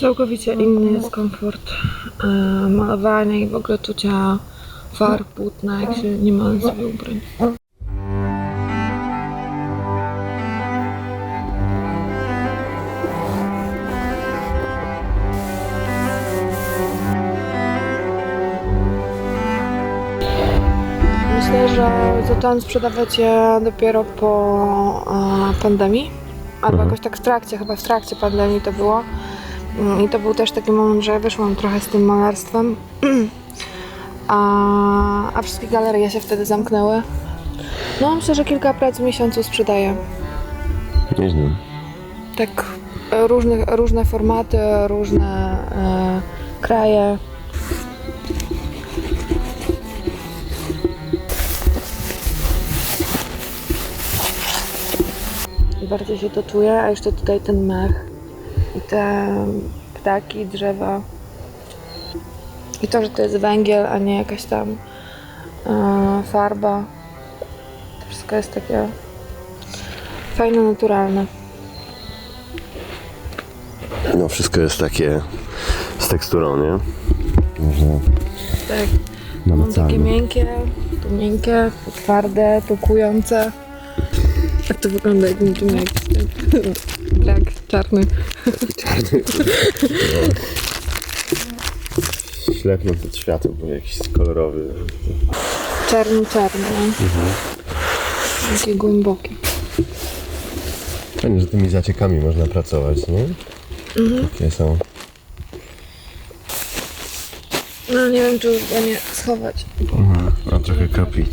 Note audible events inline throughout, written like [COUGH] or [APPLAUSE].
Całkowicie inny jest komfort e, malowania i w ogóle czucia farb, płótna, jak się nie ma na sobie ubrań. Myślę, że zaczęłam sprzedawać je dopiero po e, pandemii, albo jakoś tak w trakcie, chyba w trakcie pandemii to było. Mm, I to był też taki moment, że wyszłam trochę z tym malarstwem, [CLEARS THROAT] a, a wszystkie galerie się wtedy zamknęły. No myślę, że kilka prac w miesiącu sprzedaję. Nieźle. Tak różne, różne formaty, różne e, kraje. I Bardzo się to czuje, a jeszcze tutaj ten mech i te ptaki, drzewa. I to, że to jest węgiel, a nie jakaś tam e, farba. To wszystko jest takie fajne, naturalne. No wszystko jest takie z teksturą, nie? Można Tak. Mam takie miękkie, tu miękkie, tu twarde, tu kujące. Tak to wygląda jak niczym jak brak czarny. Ślepnąc od światła, bo jakiś kolorowy. Czarny, czarny. no. Taki głęboki. Fajnie, że tymi zaciekami można pracować, nie? Takie są. No nie wiem, czy już go nie schować. A trochę kapić.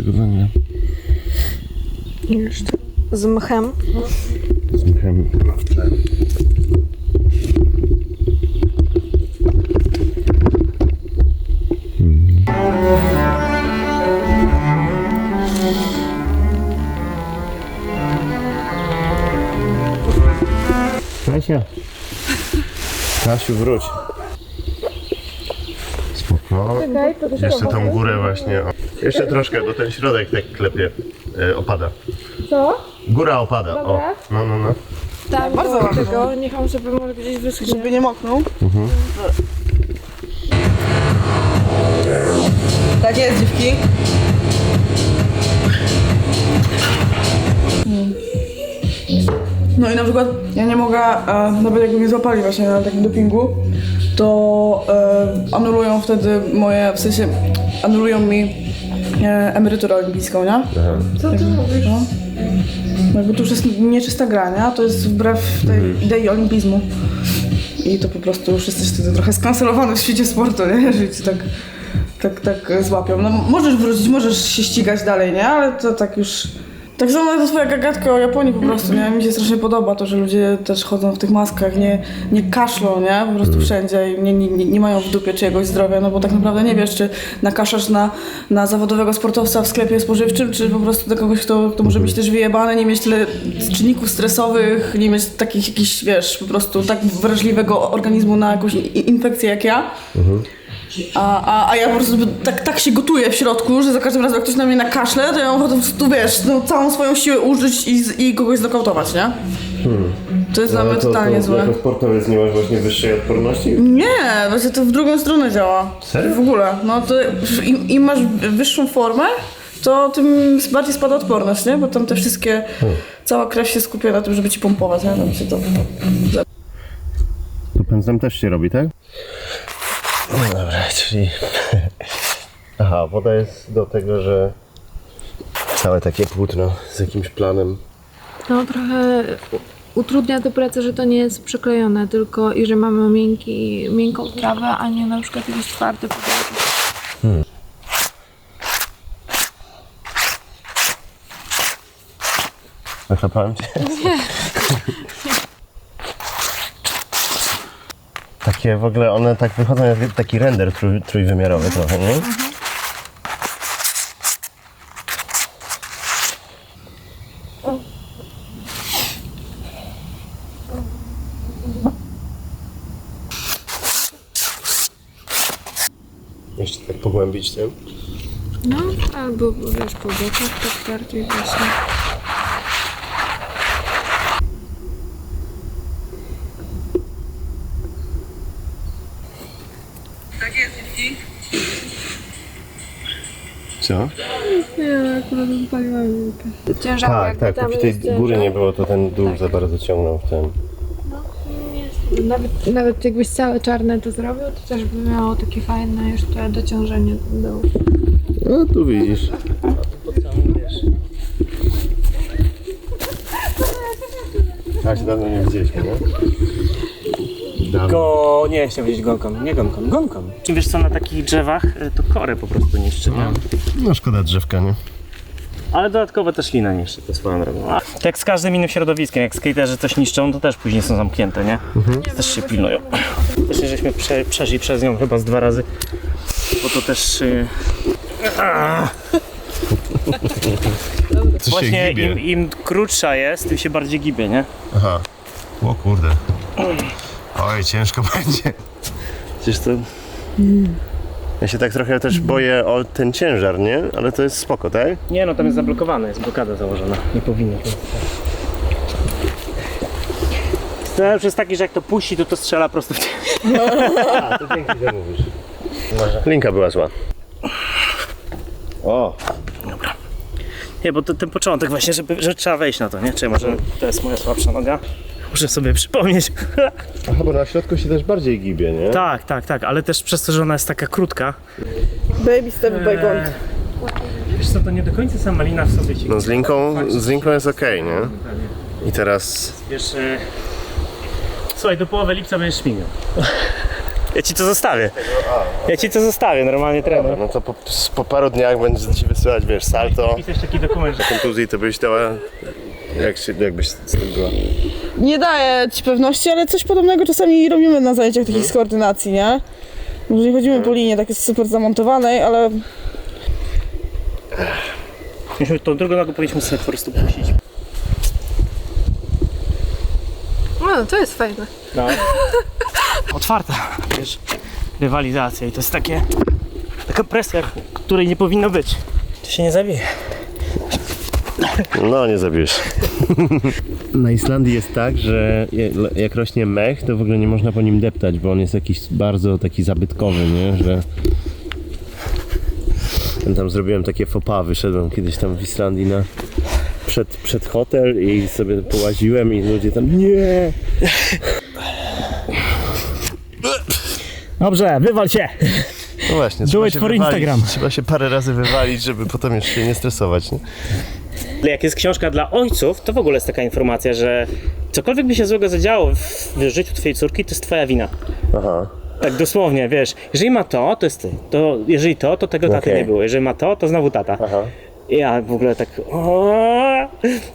Tego węgla. I jeszcze z mchem. Z mchem w tle. Kasia. Kasiu, wróć. Spoko. Jeszcze tą górę właśnie. O. Jeszcze troszkę, bo ten środek tak klepie. E, opada. Co? Góra opada. O. Dobra. No, no, no. Tak, Bardzo do ładnie. tego. Niech on sobie może gdzieś wyschnie. Żeby nie moknął. Tak jest, dziewki. No i na przykład ja nie mogę, e, nawet jakby mnie złapali właśnie na takim dopingu, to e, anulują wtedy moje, w sensie anulują mi e, emeryturę olimpijską, nie? Co ty mówisz? No. No Jakby to już jest nieczysta gra, nie? To jest wbrew tej idei olimpizmu. I to po prostu już jesteś wtedy trochę skancelowany w świecie sportu, nie? Jeżeli cię tak, tak, tak złapią. No możesz wrócić, możesz się ścigać dalej, nie? Ale to tak już... Tak samo to twoja gagatka o Japonii po prostu, nie? Mi się strasznie podoba to, że ludzie też chodzą w tych maskach, nie, nie kaszlą, nie? Po prostu wszędzie i nie, nie, nie- mają w dupie czyjegoś zdrowia, no bo tak naprawdę nie wiesz, czy nakaszasz na, na zawodowego sportowca w sklepie spożywczym, czy po prostu na kogoś, kto, kto może być też wyjebany, nie mieć tyle czynników stresowych, nie mieć takich jakichś, wiesz, po prostu tak wrażliwego organizmu na jakąś infekcję jak ja. A, a, a ja po prostu tak, tak się gotuję w środku, że za każdym razem jak ktoś na mnie nakaszle, to ja mam ochotę tu wiesz, no, całą swoją siłę użyć i, i kogoś znokautować, nie? To jest dla mnie totalnie złe. Jako sportowiec nie masz właśnie wyższej odporności? Nie, właśnie to w drugą stronę działa. Serio? W ogóle. No to im, im masz wyższą formę, to tym bardziej spada odporność, nie? Bo tam te wszystkie, cała krew się skupia na tym, żeby ci pompować, nie? Tam się to... To pędzlem też się robi, tak? No dobra, czyli... [LAUGHS] Aha, woda jest do tego, że całe takie płótno z jakimś planem. No trochę utrudnia to pracę, że to nie jest przyklejone, tylko i że mamy miękki, miękką trawę, a nie na przykład jakiś twardy podłoże. Zachlapałem cię? Nie. [LAUGHS] Takie w ogóle, one tak wychodzą jak taki render trój, trójwymiarowy trochę, nie? jeszcze tak pogłębić tym. No, albo wiesz, po bokach tak bardziej właśnie. Co? Nie, akurat paliłam Ciężarek, Tak, jakby tak, tam póki tej jest góry ciężar. nie było, to ten dół Tak. za bardzo ciągnął w ten. Nawet, nawet jakbyś całe czarne to zrobił, to też by miało takie fajne jeszcze dociążenie do No tu widzisz. A się dawno nie widzieliśmy, nie? Go, nie chciałem powiedzieć gonką, nie gonką, gonką. Czy wiesz co, na takich drzewach y, to korę po prostu niszczy, nie? No szkoda drzewka, nie? Ale dodatkowo też lina niszczy, to swoją drogą. A, tak jak z każdym innym środowiskiem, jak skaterzy coś niszczą, to też później są zamknięte, nie? Też się pilnują. Też żeśmy prze, przeszli przez nią chyba z dwa razy, bo to też... y, [LAUGHS] Co Właśnie im, im krótsza jest, tym się bardziej gibie, nie? Aha. O kurde. Oj, ciężko [LAUGHS] będzie. Przecież to... Ja się tak trochę też boję o ten ciężar, nie? Ale to jest spoko, tak? Nie no, tam jest zablokowane, jest blokada założona. Nie powinno. Scenariusz jest taki, że jak to puści, to to strzela prosto w ciebie. A, to dzięki, że mówisz. Linka była zła. O, Nie, bo to ten początek właśnie, żeby, że trzeba wejść na to, nie? Czy może to jest moja słabsza noga? Muszę sobie przypomnieć. Aha, bo na środku się też bardziej gibie, nie? tak, tak, tak, ale też przez to, że ona jest taka krótka. Baby step by kąt. Wiesz co, to nie do końca sama lina w sobie ci... No z linką, z linką jest okej, nie? I teraz... Wiesz, e... słuchaj, do połowy lipca będziesz śmigał. Ja ci to zostawię. Ja ci to zostawię, normalnie trener. No to po, po paru dniach będzie ci wysyłać, wiesz, salto. Pisać taki dokument, że Kontuzji to byś dała... Jak się, jakbyś z tym była? Nie daję ci pewności, ale coś podobnego czasami robimy na zajęciach takich z koordynacji, nie? Może nie chodzimy po linie takiej super zamontowanej, ale Myśmy tą drugą nogę powinniśmy sobie po prostu puścić. No, to jest fajne. No. [LAUGHS] Otwarta, wiesz, rywalizacja i to jest takie, taka presja, której nie powinno być. To się nie zabije. No, nie zabierz. Na Islandii jest tak, że jak rośnie mech, to w ogóle nie można po nim deptać, bo on jest jakiś bardzo taki zabytkowy, nie? Że... Ja Tam zrobiłem takie fopa, wyszedłem kiedyś tam w Islandii na... Przed, przed hotel i sobie połaziłem i ludzie tam nie! Dobrze, wywal się! No właśnie, Do trzeba it się for wywalić, Instagram. Trzeba się parę razy wywalić, żeby potem już się nie stresować, nie? Ale jak jest książka dla ojców, to w ogóle jest taka informacja, że cokolwiek by się złego zadziało w, życiu twojej córki, to jest twoja wina. Aha. Tak dosłownie, wiesz, jeżeli ma to, to jest ty. To, jeżeli to, to tego taty Okej. nie było. Jeżeli ma to, to znowu tata. Aha. I Ja w ogóle tak o,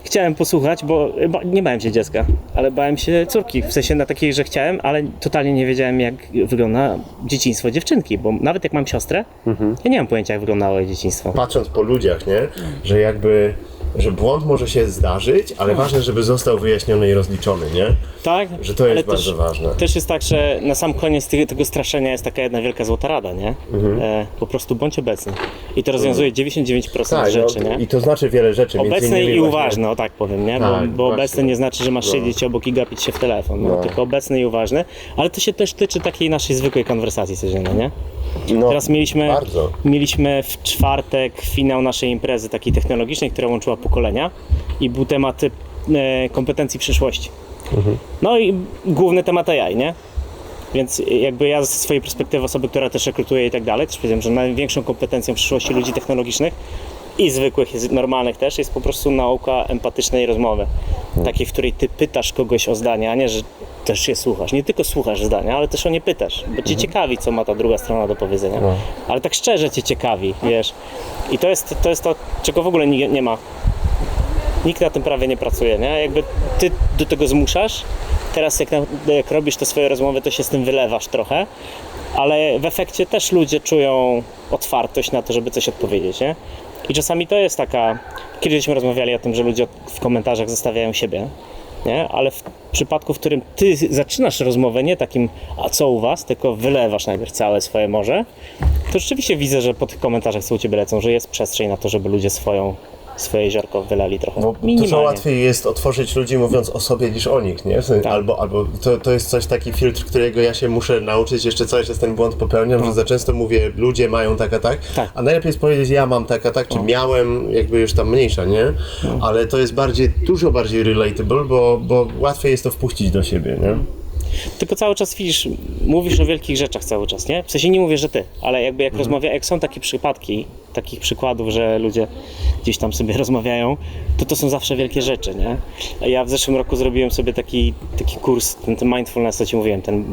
chciałem posłuchać, bo, bo nie bałem się dziecka, ale bałem się córki. W sensie na takiej, że chciałem, ale totalnie nie wiedziałem, jak wygląda dzieciństwo dziewczynki, bo nawet jak mam siostrę, ja nie mam pojęcia, jak wyglądało jej dzieciństwo. patrząc po ludziach, nie? Że jakby, że błąd może się zdarzyć, ale ważne, żeby został wyjaśniony i rozliczony, nie? Tak? Że to jest bardzo też, ważne. Też jest tak, że na sam koniec tego, tego straszenia jest taka jedna wielka złota rada, nie? Mhm. E, po prostu bądź obecny. I to rozwiązuje 99% Tak, rzeczy, no, nie? i to znaczy wiele rzeczy. Obecny i właśnie- uważny, o tak powiem, nie? Bo, Tak, bo obecny nie znaczy, że masz No. siedzieć obok i gapić się w telefon, no. No. tylko obecny i uważny. Ale to się też tyczy takiej naszej zwykłej konwersacji codziennej, nie? No, Teraz mieliśmy, bardzo. mieliśmy w czwartek finał naszej imprezy takiej technologicznej, która łączyła pokolenia i był temat e, kompetencji przyszłości. Mhm. No i główny temat AI, nie? Więc jakby ja ze swojej perspektywy osoby, która też rekrutuje i tak dalej, też powiedziałem, że największą kompetencją przyszłości ludzi technologicznych i zwykłych, jest normalnych też, jest po prostu nauka empatycznej rozmowy. Takiej, w której ty pytasz kogoś o zdanie, a nie, że też się słuchasz. Nie tylko słuchasz zdania, ale też o nie pytasz, bo cię ciekawi, co ma ta druga strona do powiedzenia. No. Ale tak szczerze cię ciekawi, wiesz. I to jest to, jest to czego w ogóle nie, nie ma. Nikt na tym prawie nie pracuje, nie? Jakby ty do tego zmuszasz, teraz jak, jak robisz te swoje rozmowy, to się z tym wylewasz trochę, ale w efekcie też ludzie czują otwartość na to, żeby coś odpowiedzieć, nie? I czasami to jest taka, kiedyśmy rozmawiali o tym, że ludzie w komentarzach zostawiają siebie, nie? Ale w przypadku, w którym ty zaczynasz rozmowę nie takim, a co u was, tylko wylewasz najpierw całe swoje morze, to rzeczywiście widzę, że po tych komentarzach, co u Ciebie lecą, że jest przestrzeń na to, żeby ludzie swoją, swoje ziarko wylali trochę. Bo dużo łatwiej jest otworzyć ludzi mówiąc o sobie niż o nich, nie? Tak. Albo, albo to, to jest coś, taki filtr, którego ja się muszę nauczyć, jeszcze cały czas ten błąd popełniam, że za często mówię, ludzie mają tak a tak, Tak. a najlepiej jest powiedzieć, ja mam tak a tak, czy miałem, jakby już tam mniejsza, nie? Ale to jest bardziej, dużo bardziej relatable, bo, bo łatwiej jest to wpuścić do siebie, nie? Tylko cały czas widzisz, mówisz o wielkich rzeczach cały czas, nie? W sensie nie mówię, że ty, ale jakby jak rozmawia, jak są takie przypadki, takich przykładów, że ludzie gdzieś tam sobie [LAUGHS] rozmawiają, to to są zawsze wielkie rzeczy, nie? Ja w zeszłym roku zrobiłem sobie taki, taki kurs, ten, ten mindfulness, co ci mówiłem, ten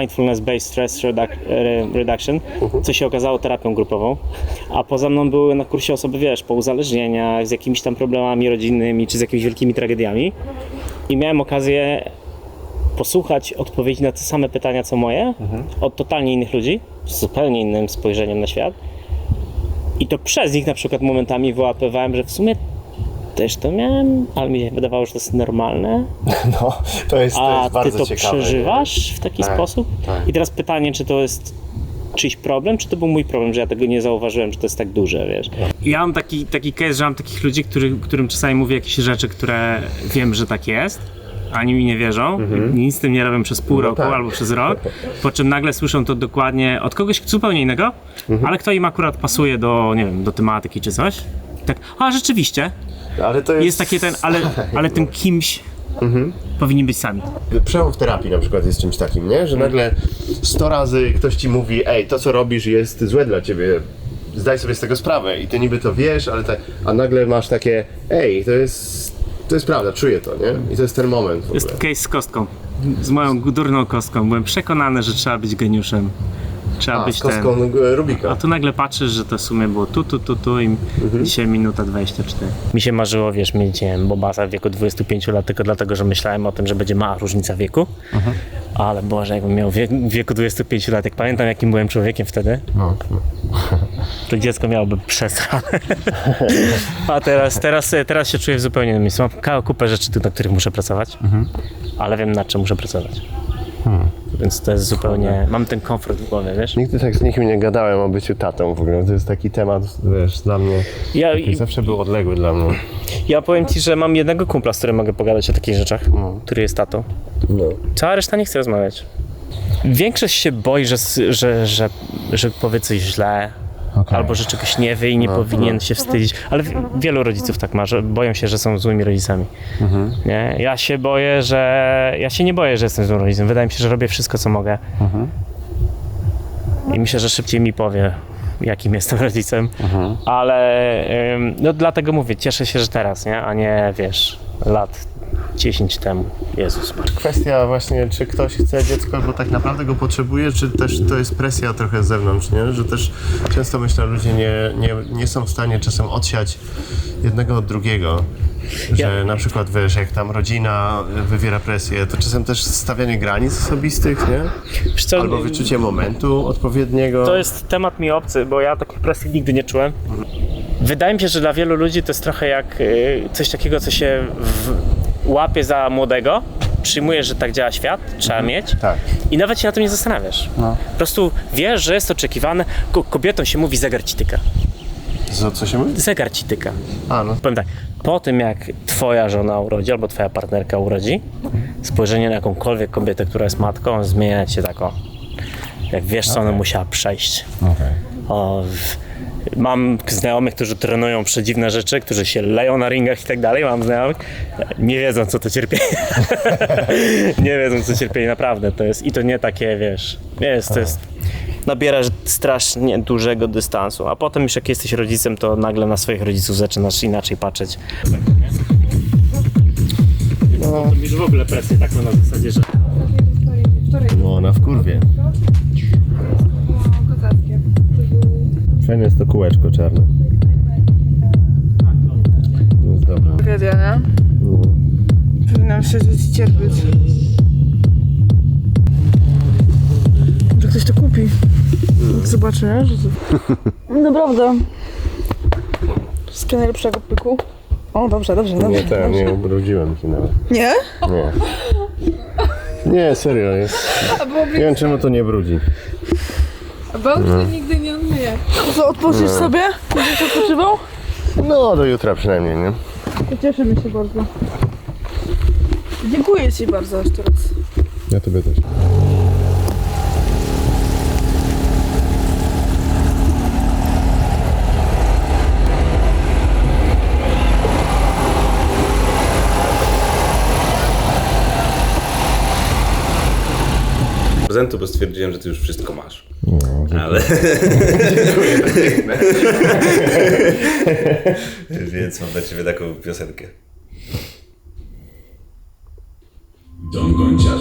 mindfulness based stress reduc- re- reduction, co się okazało terapią grupową, a poza mną były na kursie osoby, wiesz, po uzależnieniach, z jakimiś tam problemami rodzinnymi, czy z jakimiś wielkimi tragediami. I miałem okazję posłuchać odpowiedzi na te same pytania co moje od totalnie innych ludzi, z zupełnie innym spojrzeniem na świat. I to przez nich na przykład momentami wyłapywałem, że w sumie też to miałem, ale mi się wydawało, że to jest normalne. [LAUGHS] No, to jest, to A jest ty bardzo to ciekawe. nie? przeżywasz w taki Tak, sposób? tak. I teraz pytanie, czy to jest czyjś problem, czy to był mój problem, że ja tego nie zauważyłem, że to jest tak duże, wiesz? Ja mam taki, taki case, że mam takich ludzi, który, którym czasami mówię jakieś rzeczy, które wiem, że tak jest, a oni mi nie wierzą, nic z tym nie robią przez pół roku tak. albo przez rok, [LAUGHS] po czym nagle słyszą to dokładnie od kogoś zupełnie innego, ale kto im akurat pasuje do, nie wiem, do tematyki czy coś. Tak, a rzeczywiście, Ale to jest, jest takie ten, ale, [LAUGHS] ale tym kimś powinni być sami. Przełom w terapii na przykład jest czymś takim, nie? Że nagle 100 razy ktoś ci mówi, ej, to co robisz jest złe dla ciebie, zdaj sobie z tego sprawę i ty niby to wiesz, ale tak, a nagle masz takie, ej, to jest, to jest prawda, czuję to, nie? I to jest ten moment ogóle. Jest case z kostką, z moją durną kostką. Byłem przekonany, że trzeba być geniuszem. Trzeba A, być z ten. kostką e, Rubika. A tu nagle patrzysz, że to w sumie było tu, tu, tu, tu i dzisiaj minuta 24. Mi się marzyło, wiesz, mieć nie wiem, Bobasa w wieku 25 lat tylko dlatego, że myślałem o tym, że będzie mała różnica wieku. Ale Boże, jakbym miał wiek, w wieku 25 lat, jak pamiętam jakim byłem człowiekiem wtedy, No, [LAUGHS] to dziecko miałoby przesrane. [LAUGHS] A teraz, teraz, teraz się czuję w zupełnie innym miejscu. Mam kupę rzeczy, na których muszę pracować, ale wiem nad czym muszę pracować. Więc to jest zupełnie, mam ten komfort w głowie, wiesz? Nigdy tak z nikim nie gadałem o byciu tatą w ogóle. To jest taki temat, wiesz, dla mnie, Ja, taki zawsze był odległy dla mnie. ja powiem Ci, że mam jednego kumpla, z którym mogę pogadać o takich rzeczach, który jest tatą. No. Cała reszta nie chce rozmawiać. Większość się boi, że, że, że, że powie coś źle, albo że czegoś nie wie i nie powinien się wstydzić. Ale wi- wielu rodziców tak ma, że boją się, że są złymi rodzicami. Nie? Ja się boję, że. Ja się nie boję, że jestem złym rodzicem. Wydaje mi się, że robię wszystko, co mogę. I myślę, że szybciej mi powie, jakim jestem [LAUGHS] rodzicem. Ale ym, no dlatego mówię, cieszę się, że teraz, nie? A nie wiesz, lat 10 temu. Jezus Maria. Kwestia właśnie, czy ktoś chce dziecko, bo tak naprawdę go potrzebuje, czy też to jest presja trochę z zewnątrz, nie? Że też często myślę, ludzie nie, nie, nie są w stanie czasem odsiać jednego od drugiego. Że Ja- na przykład, wiesz, jak tam rodzina wywiera presję, to czasem też stawianie granic osobistych, nie? Co, Albo wyczucie momentu odpowiedniego. To jest temat mi obcy, bo ja takiej presji nigdy nie czułem. Wydaje mi się, że dla wielu ludzi to jest trochę jak y, coś takiego, co się w, łapie za młodego, przyjmujesz, że tak działa świat, trzeba mieć Tak. i nawet się na tym nie zastanawiasz. Po prostu wiesz, że jest oczekiwane. Ko- kobietom się mówi zegar ci tyka. Co, co się mówi? Zegar ci tyka. A, no. Powiem tak, po tym jak twoja żona urodzi albo twoja partnerka urodzi, spojrzenie na jakąkolwiek kobietę, która jest matką, zmienia się taką. Jak wiesz, co ona musiała przejść. O, w- mam znajomych, którzy trenują przedziwne rzeczy, którzy się leją na ringach i tak dalej. Mam znajomych, nie wiedzą, co to cierpienie. [LAUGHS] nie wiedzą, co cierpienie naprawdę to jest. I to nie takie, wiesz, jest, to jest. Nabierasz strasznie dużego dystansu, a potem już jak jesteś rodzicem, to nagle na swoich rodziców zaczynasz inaczej patrzeć. No. To już w ogóle presję taką na zasadzie, że No, na wkurwie. Fajne jest to kółeczko czarne. No jest dobra. Tragedia, nie? No. Powinnam siedzieć i cierpieć. Może ktoś to kupi. Jak Zobaczy, nie? Że to... [LAUGHS] Naprawdę. Wszystkiego najlepszego, pyku. O, dobrze, dobrze, dobrze. Nie, ten, nie ubrudziłem się nawet. Nie? Nie. Nie, serio jest. Nie wiem czemu to nie brudzi. Bał się nigdy co, odpoczniesz sobie? Będziesz odpoczywał? No, do jutra przynajmniej, nie? Cieszymy się bardzo. Dziękuję Ci bardzo jeszcze raz. Ja tobie też. Prezentu, bo stwierdziłem, że ty już wszystko masz. Ale. [LAUGHS] [LAUGHS] Więc mam dla ciebie taką piosenkę.